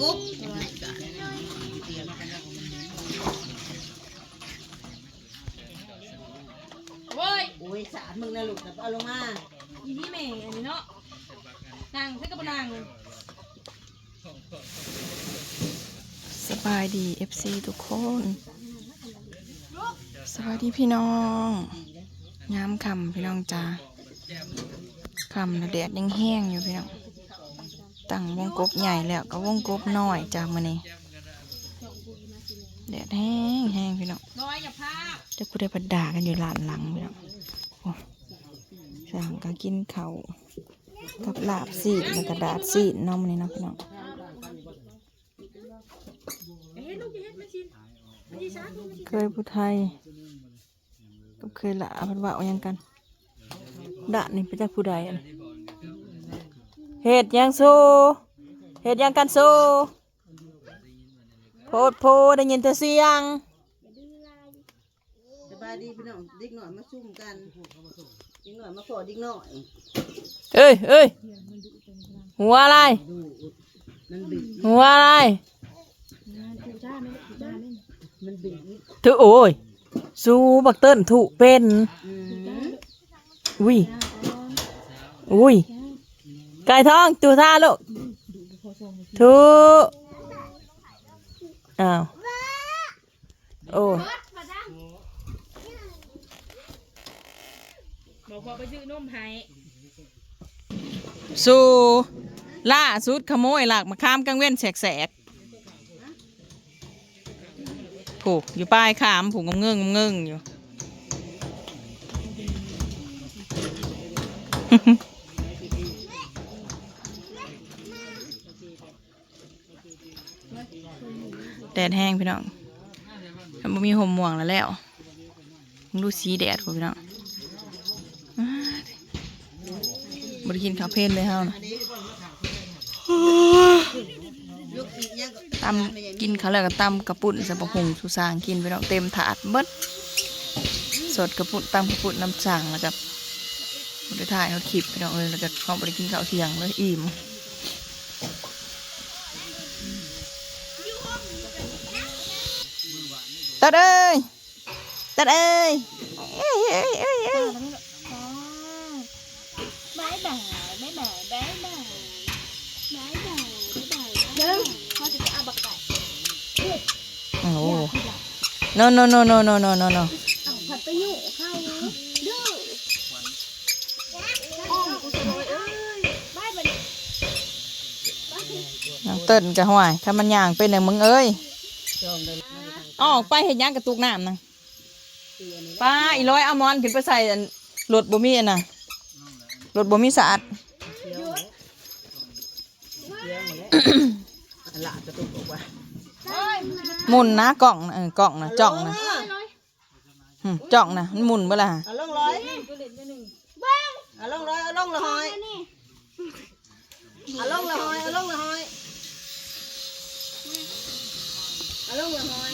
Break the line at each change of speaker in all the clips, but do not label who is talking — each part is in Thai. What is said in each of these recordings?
กุ๊บ
โว้ย
โอ้ยสาดมึงนะลูกแต่เอาลงมา
อีนี่แม่อันนี้เนาะนั่งใช่กับนั่ง
สบายดี FC ทุกคนสบายดีพี่น้องยามคำพี่น้องจ้าคำแล้วแดดยังแห้งอยู่พี่น้อง ตั้งวงกบใหญ่แล้วก็วงกบน้อยจ้ามือนี้แดดแห้งแห้งพี่น้อง
น้อยอย่าพา
เจะกูได้ประดากันอยู่หลานหลังพี่น้องสั่งก็กินเขากับลาบซีดกระดาษซีดน้องมือนี้นะพี่น้อง
เฮ้ยลูกจะเฮ็ดมาชินมาชิช้าลูกมาชิน
เคยผู้ไทยกับเคยละเพันว่าเอาหยังกันดะนี่ไปจากผู้ใดอัน เฮ็ดหยังสู้เฮ็ดหยังกันสู้โพดโพได้ยินแต่เสียง
สบายดีพี่น้องเด็กหน่อยมาซุ่มกันเด็กหน่อยมาขอเด็กหน่อย
เอ้ยเอ้ยหัวอะไร
ดูมันบิด
หัวอะไร
มันบิด
ถือโอ้ยสู้บักเติ้นถูกเป็น
อืม
อุ้ยอุ้ย ไก่ทองตูท่าลูกถูกอ้าวโอ้
บอกพอไปซื้อนมให้
สู้ล่าสุดขโมยหลักมาข้ามกังเว้นแสกๆผูกอยู่ป้ายขามผูกงงเงื่งงงอยู่ แดดแห้งพี่น้องมันบ่มีห่มม่วงแล้วแล้วดูสีแดดพวกพี่น้องบ่ได้กินข้าวเพลนเลยเฮานะตำกินข้าวแล้วก็ตำกระปุ่นส่บะหงสุสางกินไปน้องเต็มถาดเบิดสดกระปุ่นตำกระปุ่นน้ำสั่งแล้วก็บริถ่ายเขาคลิปไปน้องเอ้ยแล้วก็เขาบริกินข้าวเที่ยงเลยอิ่ม
Tết ơi! Tết ơi! Ê, ê, ê, Bái bà, bái bà, bái bà Bái bà, bái
bà Đừng No, no, no, no, no, no, no, no
Tên cái hoài, khá man nhàng bên này mừng ơi. ออก
ไปเห็นย่างกระตุกน้ำนะป้าอีร้อยเอามอนขึ้นไปใส่อันรถบ่มีอันน่ะรถบ่มีสะอาด
ลยเที่ยวหมดแล้วหลานจะตุกออกว่า
มุนนะกล่องเออกล่องนะจ่องนะจ่องนะมันหมุนเมื่อไหร่
เอาลงร้อยเอาลงร้อยเอาลงละหอยเอาลงละหอยเอาลงละหอยเอาลงละหอย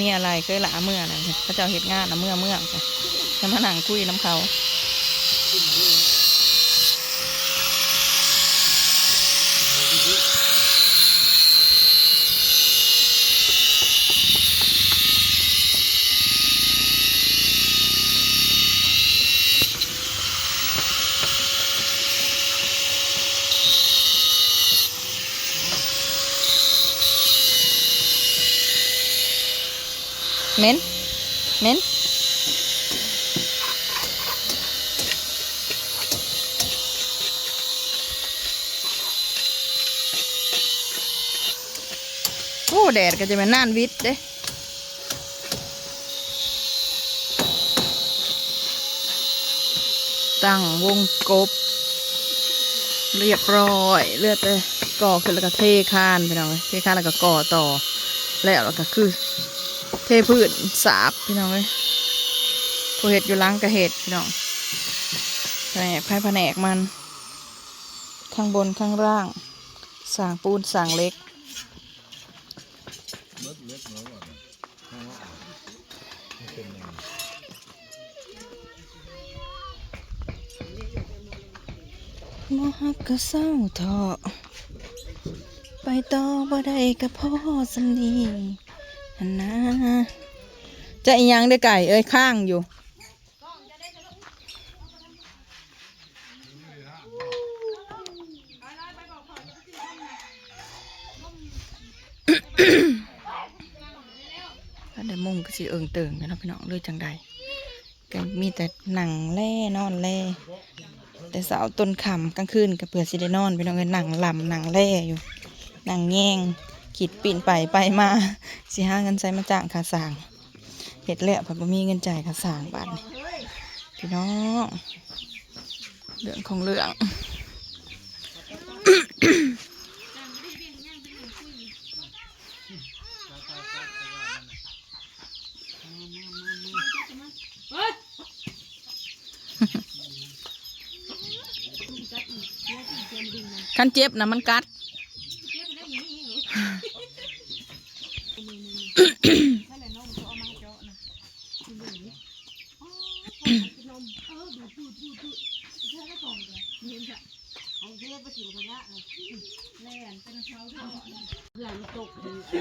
มีอะไรเคยละเมื่อนะพระเจ้าเห็ดงานนะเมื่อเมื่อจ้ะจะมานั่งคุยน้ำเขา เหม็นโอ้แดดก็จะเป็นน่านวิทย์เด้ตั้งวงกบ เรียบร้อยเลือดเลยก่อขึ้นแล้วก็เทคานไปหน่อยเทคานแล้วก็ก่อต่อ แล้วแล้วก็คือ เทพืชสาบพี่น้องเลยผู้เห็ดอยู่ล้างกระเห็ดพี่น้องแผนกไพ่แผนกมันข้างบนข้างล่างสางปูนสางเล็กมหักก็เศร้าเถอะไปต่อบ่ได้กับพ่อสำนี หันนะจะอีหยังได้ไก่เอ้ยข้างอยู่ถ้าได้มุ่งก็สิเอิงเติงกันเนาะพี่น้องเลยจังใดก็มีแต่หนังแล่นอนแล่แต่สาวต้นคำกลางคืนก็เผื่อสิได้นอนพี่น้องเลยหนังลำหนังแล่อยู่หนังแง่ง ขีดปีนไปไปมาสิหาเงินใช้มาจ้างค่าสร้างเห็ดแล้วเพอบ่มีเงินจ่ายค่าสร้างบาทนี่พี่น้องเรื่องของเรื่องคันเจ็บนะมันกัด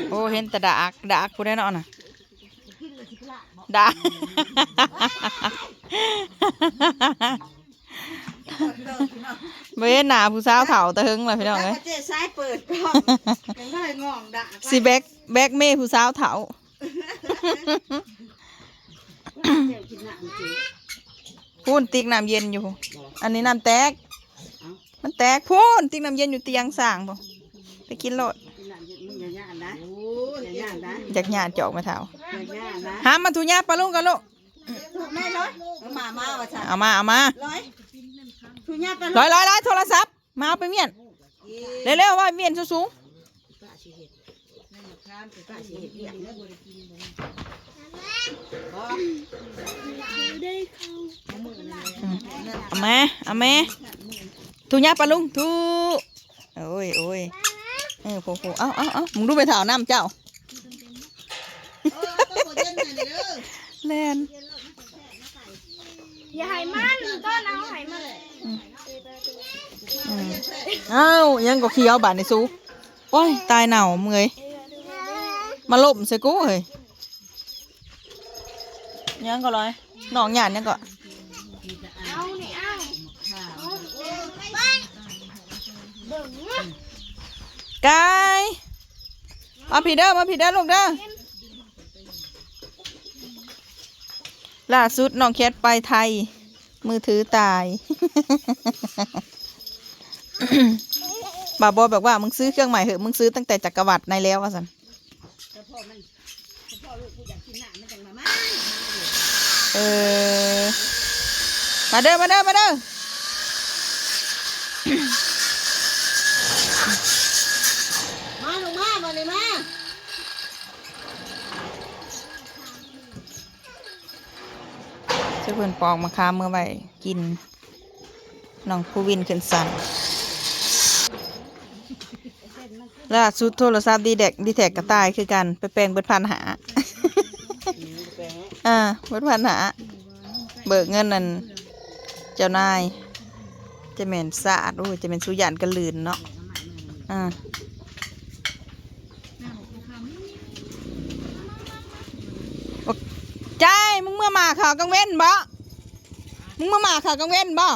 โอ้เห็นแต่ดากดากผู้ได้เนอนน่ะดากเว้นหนาผู้สาวเถาตะหึงเลยพี่น้อง
แล้ว
เอ้ย
ก็เจ๊ซ้ายเปิดกล้องยังก็เลยงองด่า
สิแบกแบกเม่ผู้สาวเถา
เจ๊กินหนังเจ๊
พูนติ๊กน้ำเย็นอยู่ อันนี้น้ำแตก มันแตกพูนติ๊กน้ำเย็นอยู่เตียงสร้างบ่ไปกินโลด
กินหนังเจ๊มึงอย่าหยาดนะอย่าหยาดนะ
อยากหยาดจอกมาเถา
อย่าหยาดนะ
หามมาทุญาปลาลุงกันลูก
ถูกแม่ร้อยเอามามาว่าฉัน
เอามาเอามา
ร้อยถูกญาติไป
ร้อยร้อยร้อยโทรศัพท์มาเอาไปเมียนเร็วๆว่าเมียนสูง
ป้าสิเห็ดนั่นน่ะข้ามไปป้าสิเห็ดเลี้ยงเด้อบ่ได้กินบ่บ่เอามือนั่นแหละ
ๆอืมเอามาเอามาทุญาปลาลุงทุโอ้ยโอ้ยเออโผล่ๆเอาเอาเอามึงดูไปเถาน้ำเจ้า
เออต้องบ่เย็นหน่อยเด้อ
แลน
อย่าให้มันต้นเอาให้มัน
อืมเอ้ายังก็เคี้ยวบาดในซูโอ้ยตายเหน่าเมื่อยมาล่มใส่กูเฮ้ยยังก็ร้อยน้องหยาดยังก็
เอานี่เอาเอาไปเบิ่งนะ
กายมาผีเด้อมาผีเด้อลูกเด้อล่าสุดน้องแคทไปไทย มือถือตายบาบอบอกว่ามึงซื้อเครื่องใหม่เหอะมึงซื้อตั้งแต่จักรวรรดิในแล้วว่าสัน
แต่พ่อมันแต่พ่อลูกกูอยากกินหนังมันจังมา
เออมาเด้อมาเด้อมาเด้อ
มาลูกมาบ่เลยมา
เจ้าเพื่อนปอกมะขามเมื่อไหร่กินน้องผู้วินขึ้นสันล่าสุดโทรศัพท์ดีเด็กดีแท็กกระต่ายคือกันไปแปลงเบิดพันหาอ่าเบิดพันหา เบิกเงินนั่นเจ้านายจะเหม็นสะอาดโอ้ยจะเป็นสุยานกันลืนเนาะอ่าบอก ใจายมึงเมื่อมาข่าวกังเว้นบ่ มึงเมื่อมาข่าวกังเว้นบ่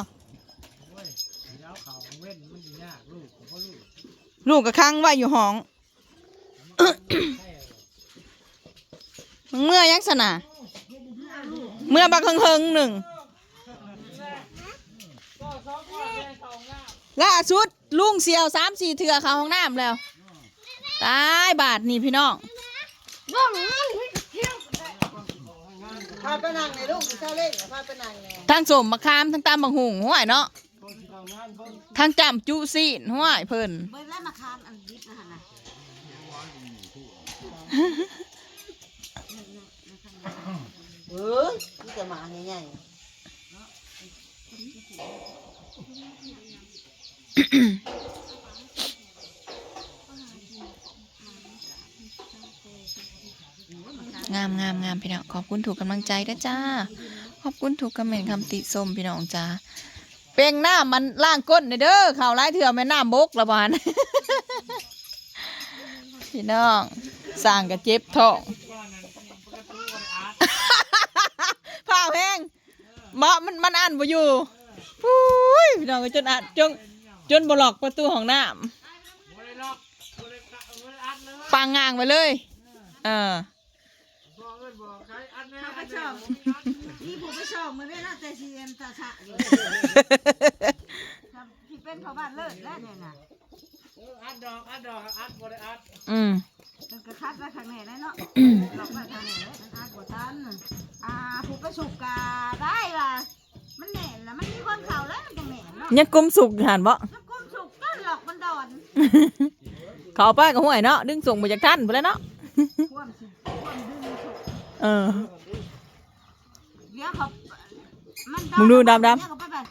ลูกกับค้างไว้อยู่ห้องมึงเมื่อยังสนะเมื่อบักเฮิงหนึ่งล่าสุดลุงเสียวสามสี่เถื่อเข้าห้องน้ำแล้ว ตายบาทนี่พี่น้อง
บิ่งมัน
พาไปนั่งในลูกเจ้าเล่นพาไปนั่งใน
ทั้งสมมะขามทั้งตามบังหุงห้วยเนาะทั้งจำจุซีนห้วยเพิ่น
เบิ่งแล้วมาคานอันดิบนะฮะนะเออนี่จะมาใหญ่
งามงามงามพี่น้องขอบคุณถูกกำลังใจด้วยจ้า ขอบคุณถูกคอมเมนต์คำติชมพี่น้องจ้าเป่งหน้ามันล่างก้นเด้อข่าวร้ายเถื่อแม่น้ำบกละบานพี่น้องสร้างกระเจ็บท้องผ้าแห้งมามันมันอ่านบ่อยู่ปุ้ยพี่น้องก็จนอ่านจนจนบล็อกประตูห้องน้ำปังงางไปเลย เออ
ไปชอบนี่ผมไปชอบมือได้นะแต่ชีเอ็มตาฉะอยู่ที่เป็นพ่อบ้านเลิศแล้วเนี่ยนะ
อัดดอกอัดดอกอัดบ่ได้อัด
อืม
มันก็คัดไว้ข้างในแล้วเนาะหลอกไว้ข้างในแล้วมันอาดบ่ทันอ่าผู้ไปสุกกาได้ล่ะมันแหน่นแล้วมันมีคนเข่าแล้วมันจะแหน่นเนาะ
ยังกุมสุกหันบ่
แล้วกุ้มสุกก็หลอกมันดอน
เขาเอาไป้ากับห่วยเนาะดึงส่งมาจากท่านไปแล้วเนาะ
ความสิความดึงสุก
เออ
เดี๋ยวเขามัน
มึงดูดำๆ
เยวเขาไปแบบ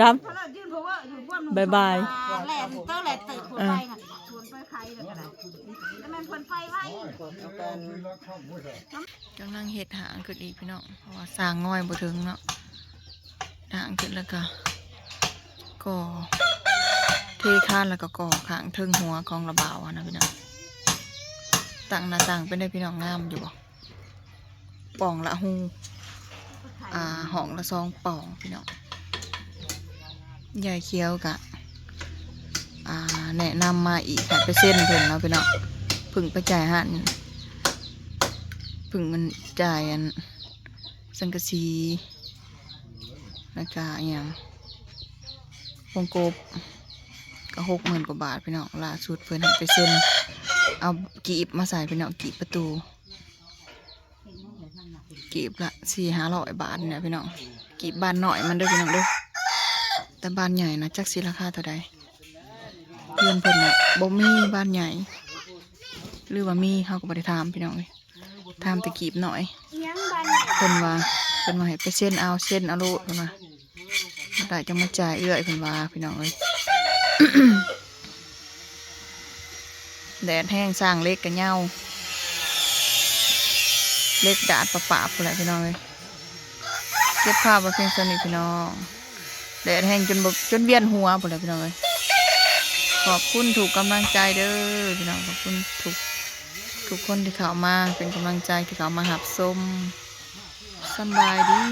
ด
เพราะเรายื่นเพราะว่าอยู่บ้าน
บ๊ายบาย
แหลมเตอร์แหลมตึกหัวไปน่ะชวนไปใครน่ะก็ได้แล้วมันคนไปไว้ำ
กำลังเห็ดหางขึ้นอีกพี่น้องเพราะว่าสร้างง่อยบ่ถึงเนาะหางขึ้นแล้วก็ก่อเทคานแล้วก็ก่อขางเทิงหัวของระบาวอะนะพี่น้องต่างหน้าต่างเป็นได้พี่น้องงามอยู่บ่ ป่องละหูอ่าหองละสองป่องพี่น้องยายเคี้ยวกะอ่าแนะนำมาอีกให้ไปอร์เส้นต์เพิ่นเนาะพี่น้องพึ่งไปจ่ายหันพึ่งมันจ่ายอันสังกะสีแล้วก็อย่างวงกบก็หกหมื่นกว่าบาทพี่น้องล่าสุดเพิ่นให้ไปเส้นเอากีบมาใส่พี่น้องกีบประตู กีบละสี่ห้าร้อยบาทเนี่ยพี่น้องกีบบานหน่อยมันด้อพี่น้องด้อแต่บานใหญ่นะจักสิราคาเท่าใดเพื่อนเพิ่นน่ะบ่มีบ้านใหญ่ หรือว่ามีเขาก็บ่ได้ถามพี่น้องเลยถามแต่กีบหน่อยเพิ่นว่าเพิ่นว่าให้ไปเส้นเอาเส้นเอาโลดเพิ่นว่าได้จังมาจ่ายเอื้อยเพิ่นว่าพี่น้องเอ้ยแดดแห้งสร้างเล็กกันเหย้า เล็กดาดประปาพุ่นแหละพี่น้องเลยเก็บภาพมาเพียงสนิทพี่น้องแดดแห้งจนบจนเวียนหัวพุ่นแหละพี่น้องเลยขอบคุณถูกกำลังใจเด้อพี่น้องขอบคุณถูกทุกคนที่เข้ามาเป็นกำลังใจที่เข้ามาหับส้มสบายดี